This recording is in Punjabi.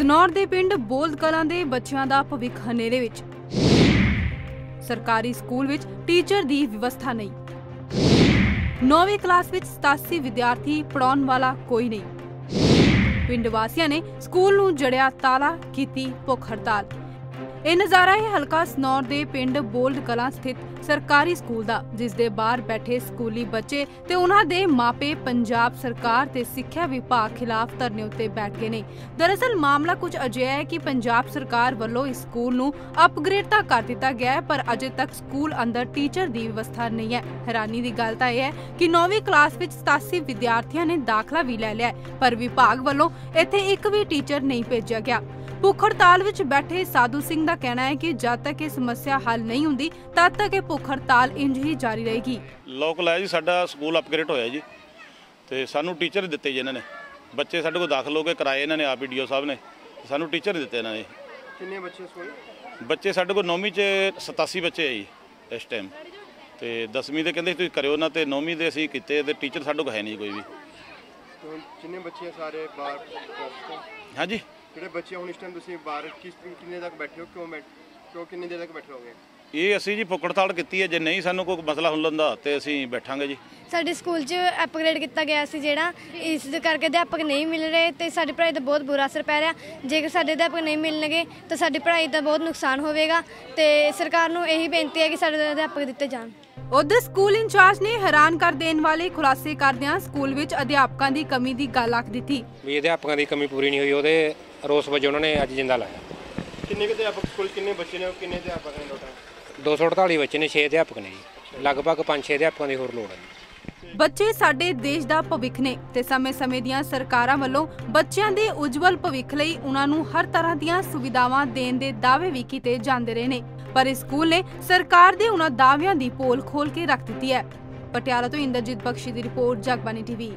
ਸਨੌਰ ਦੇ ਪਿੰਡ ਬੋਲਦ ਕਲਾਂ ਦੇ ਬੱਚਿਆਂ ਦਾ ਭਵਿੱਖ ਹਨੇਰੇ ਵਿੱਚ। ਸਰਕਾਰੀ ਸਕੂਲ ਵਿੱਚ ਟੀਚਰ ਦੀ ਵਿਵਸਥਾ ਨਹੀਂ। 9ਵੀਂ ਕਲਾਸ ਵਿੱਚ 87 ਵਿਦਿਆਰਥੀ ਪੜਾਉਣ ਵਾਲਾ ਕੋਈ ਨਹੀਂ। ਪਿੰਡ ਵਾਸੀਆਂ ਨੇ ਸਕੂਲ ਨੂੰ ਜੜਿਆ ਤਾਲਾ ਕੀਤੀ ਭੁੱਖ ਹੜਤਾਲ। ਇਹ ਨਜ਼ਾਰਾ ਹੈ ਹਲਕਾ ਸਨੌਰ ਦੇ ਪਿੰਡ ਬੋਲਡ ਕਲਾਂ ਸਥਿਤ ਸਰਕਾਰੀ ਸਕੂਲ ਦਾ, ਜਿਸ ਦੇ ਬਾਹਰ ਬੈਠੇ ਸਕੂਲੀ ਬੱਚੇ ਤੇ ਉਹਨਾਂ ਦੇ ਮਾਪੇ ਪੰਜਾਬ ਸਰਕਾਰ ਤੇ ਸਿੱਖਿਆ ਵਿਭਾਗ ਖਿਲਾਫ ਧਰਨੇ ਉੱਤੇ ਬੈਠ ਗਏ ਨੇ। ਦਰਅਸਲ ਮਾਮਲਾ ਕੁਝ ਅਜਿਹਾ ਹੈ ਕਿ ਪੰਜਾਬ ਸਰਕਾਰ ਵੱਲੋਂ ਇਸ ਸਕੂਲ ਨੂੰ ਅਪਗ੍ਰੇਡ ਤਾਂ ਕਰ ਦਿੱਤਾ ਗਿਆ ਹੈ, ਪਰ ਅਜੇ ਤੱਕ ਸਕੂਲ ਅੰਦਰ ਟੀਚਰ ਦੀ ਵਿਵਸਥਾ ਨਹੀਂ ਹੈ। ਹੈਰਾਨੀ ਦੀ ਗੱਲ ਤਾਂ ਇਹ ਹੈ ਕਿ 9ਵੀਂ ਕਲਾਸ ਵਿੱਚ 87 ਵਿਦਿਆਰਥੀਆਂ ਨੇ ਦਾਖਲਾ ਵੀ ਲੈ ਲਿਆ ਪਰ ਵਿਭਾਗ ਵੱਲੋਂ ਇੱਥੇ ਇੱਕ ਵੀ ਟੀਚਰ ਨਹੀਂ ਭੇਜਿਆ ਗਿਆ। ਭੁੱਖ ਹੜਤਾਲ ਵਿੱਚ ਬੈਠੇ ਸਾਧੂ ਸਿੰਘ ਦਾ ਕਹਿਣਾ ਹੈ ਕਿ ਜਦ ਤੱਕ ਇਹ ਸਮੱਸਿਆ ਹੱਲ ਨਹੀਂ ਹੁੰਦੀ ਤਦ ਤੱਕ ਇਹ ਭੁੱਖ ਹੜਤਾਲ ਇੰਜ ਹੀ ਜਾਰੀ ਰਹੇਗੀ। ਲੋਕਲ ਹੈ ਜੀ ਸਾਡਾ ਸਕੂਲ ਅਪਗ੍ਰੇਡ ਹੋਇਆ ਜੀ। ਤੇ ਸਾਨੂੰ ਟੀਚਰ ਦਿੱਤੇ ਜੀ ਇਹਨਾਂ ਨੇ। ਬੱਚੇ ਸਾਡੇ ਕੋਲ ਦਾਖਲ ਹੋ ਕੇ ਕਰਾਏ ਇਹਨਾਂ ਨੇ ਆਪ ਡੀਓ ਸਾਹਿਬ ਨੇ। ਸਾਨੂੰ ਟੀਚਰ ਦਿੱਤੇ ਇਹਨਾਂ ਨੇ। ਕਿੰਨੇ ਬੱਚੇ ਸਕੂਲ? ਬੱਚੇ ਸਾਡੇ ਕੋਲ 9ਵੀਂ ਚ 87 ਬੱਚੇ ਆ ਜੀ ਇਸ ਟਾਈਮ ਤੇ 10ਵੀਂ ਦੇ ਕਹਿੰਦੇ ਤੁਸੀਂ ਕਰਿਓ ਨਾ ਤੇ 9ਵੀਂ ਦੇ ਅਸੀਂ ਕੀਤੇ ਤੇ ਟੀਚਰ ਸਾਡੇ ਕੋਲ ਹੈ ਨਹੀਂ ਕੋਈ ਵੀ। ਜਿੰਨੇ ਬੱਚੇ ਆ ਸਾਰੇ ਬਾਹਰ? ਹਾਂਜੀ। ਜਿਹੜੇ ਬੱਚੇ ਹੁਣ ਇਸ ਟਾਈਮ ਤੁਸੀਂ ਬਾਹਰ ਕਿਸ ਕਿੰਨੇ ਤੱਕ ਬੈਠੇ ਹੋ? ਕਿਉਂ ਬੈਠ ਕਿਉਂ ਕਿੰਨੀ ਦੇਰ ਤੱਕ ਬੈਠੇ ਹੋਗੇ ਇਹ ਅਸੀਂ ਜੀ ਭੁੱਖ ਹੜਤਾਲ ਕੀਤੀ ਹੈ। ਜੇ ਨਹੀਂ ਸਾਨੂੰ ਕੋਈ ਮਸਲਾ ਹੱਲ ਹੁੰਦਾ ਤੇ ਅਸੀਂ ਬੈਠਾਂਗੇ ਜੀ। ਸਾਡੇ ਸਕੂਲ 'ਚ ਅਪਗ੍ਰੇਡ ਕੀਤਾ ਗਿਆ ਸੀ ਜਿਹੜਾ। ਇਸ ਦੇ ਕਰਕੇ ਅਧਿਆਪਕ ਨਹੀਂ ਮਿਲ ਰਹੇ ਤੇ ਸਾਡੀ ਪੜ੍ਹਾਈ ਦਾ ਬਹੁਤ ਬੁਰਾ ਅਸਰ ਪੈ ਰਿਹਾ। ਜੇਕਰ ਸਾਡੇ ਅਧਿਆਪਕ ਨਹੀਂ ਮਿਲਣਗੇ ਤਾਂ ਸਾਡੀ ਪੜ੍ਹਾਈ ਦਾ ਬਹੁਤ ਨੁਕਸਾਨ ਹੋਵੇਗਾ। ਤੇ ਸਰਕਾਰ ਨੂੰ ਇਹੀ ਬੇਨਤੀ ਹੈ ਕਿ ਸਾਡੇ ਅਧਿਆਪਕ ਦਿੱਤੇ ਜਾਣ। ਉਧਰ ਸਕੂਲ ਇੰਚਾਰਜ ਨੇ ਹੈਰਾਨ ਕਰ ਦੇਣ ਵਾਲੇ ਖੁਲਾਸੇ ਕਰਦਿਆਂ ਸਕੂਲ ਵਿੱਚ ਅਧਿਆਪਕਾਂ ਦੀ ਕਮੀ ਦੀ ਗੱਲ ਆਖ ਦਿੱਤੀ। ਵੀ ਅਧਿਆਪਕਾਂ ਦੀ ਕਮੀ ਪੂਰੀ ਨਹੀਂ ਹੋਈ ਉਹਦੇ ਰੋਸ ਵਜੋਂ ਉਹਨਾਂ ਨੇ ਅੱਜ ਜਿੰਦਾ ਲਾਇਆ। ਕਿੰਨੇ ਕੁ ਅਧਿਆਪਕ ਸਕੂਲ ਕਿੰਨੇ ਬੱਚੇ ਨੇ ਕਿੰਨੇ ਅਧਿਆਪਕ ਨੇ ਟੋਟਲ? 248 ਬੱਚੇ ਨੇ 6 ਅਧਿਆਪਕ ਨੇ ਜੀ। ਲਗਭਗ 5-6 ਅਧਿਆਪਕਾਂ ਦੀ ਹੋਰ ਲੋੜ ਹੈ ਬੱਚੇ ਸਾਡੇ ਦੇਸ਼ ਦਾ ਭਵਿੱਖ ਨੇ ਤੇ ਸਮੇਂ-ਸਮੇਂ ਦੀਆਂ ਸਰਕਾਰਾਂ ਵੱਲੋਂ ਬੱਚਿਆਂ ਦੇ ਉਜਵਲ ਭਵਿੱਖ ਲਈ ਉਹਨਾਂ ਨੂੰ ਹਰ ਤਰ੍ਹਾਂ ਦੀਆਂ ਸੁਵਿਧਾਵਾਂ ਦੇਣ ਦੇ ਦਾਅਵੇ ਵੀ ਕੀਤੇ ਜਾਂਦੇ ਰਹੇ ਨੇ। ਪਰ ਇਸ ਸਕੂਲ ਨੇ ਸਰਕਾਰ ਦੇ ਉਹਨਾਂ ਦਾਅਵਿਆਂ ਦੀ ਪੋਲ ਖੋਲ ਕੇ ਰੱਖ ਦਿੱਤੀ ਹੈ। ਪਟਿਆਲਾ ਤੋਂ ਇੰਦਰਜੀਤ ਬਖਸ਼ੀ ਦੀ ਰਿਪੋਰਟ ਜਗਬਾਨੀ ਟੀਵੀ।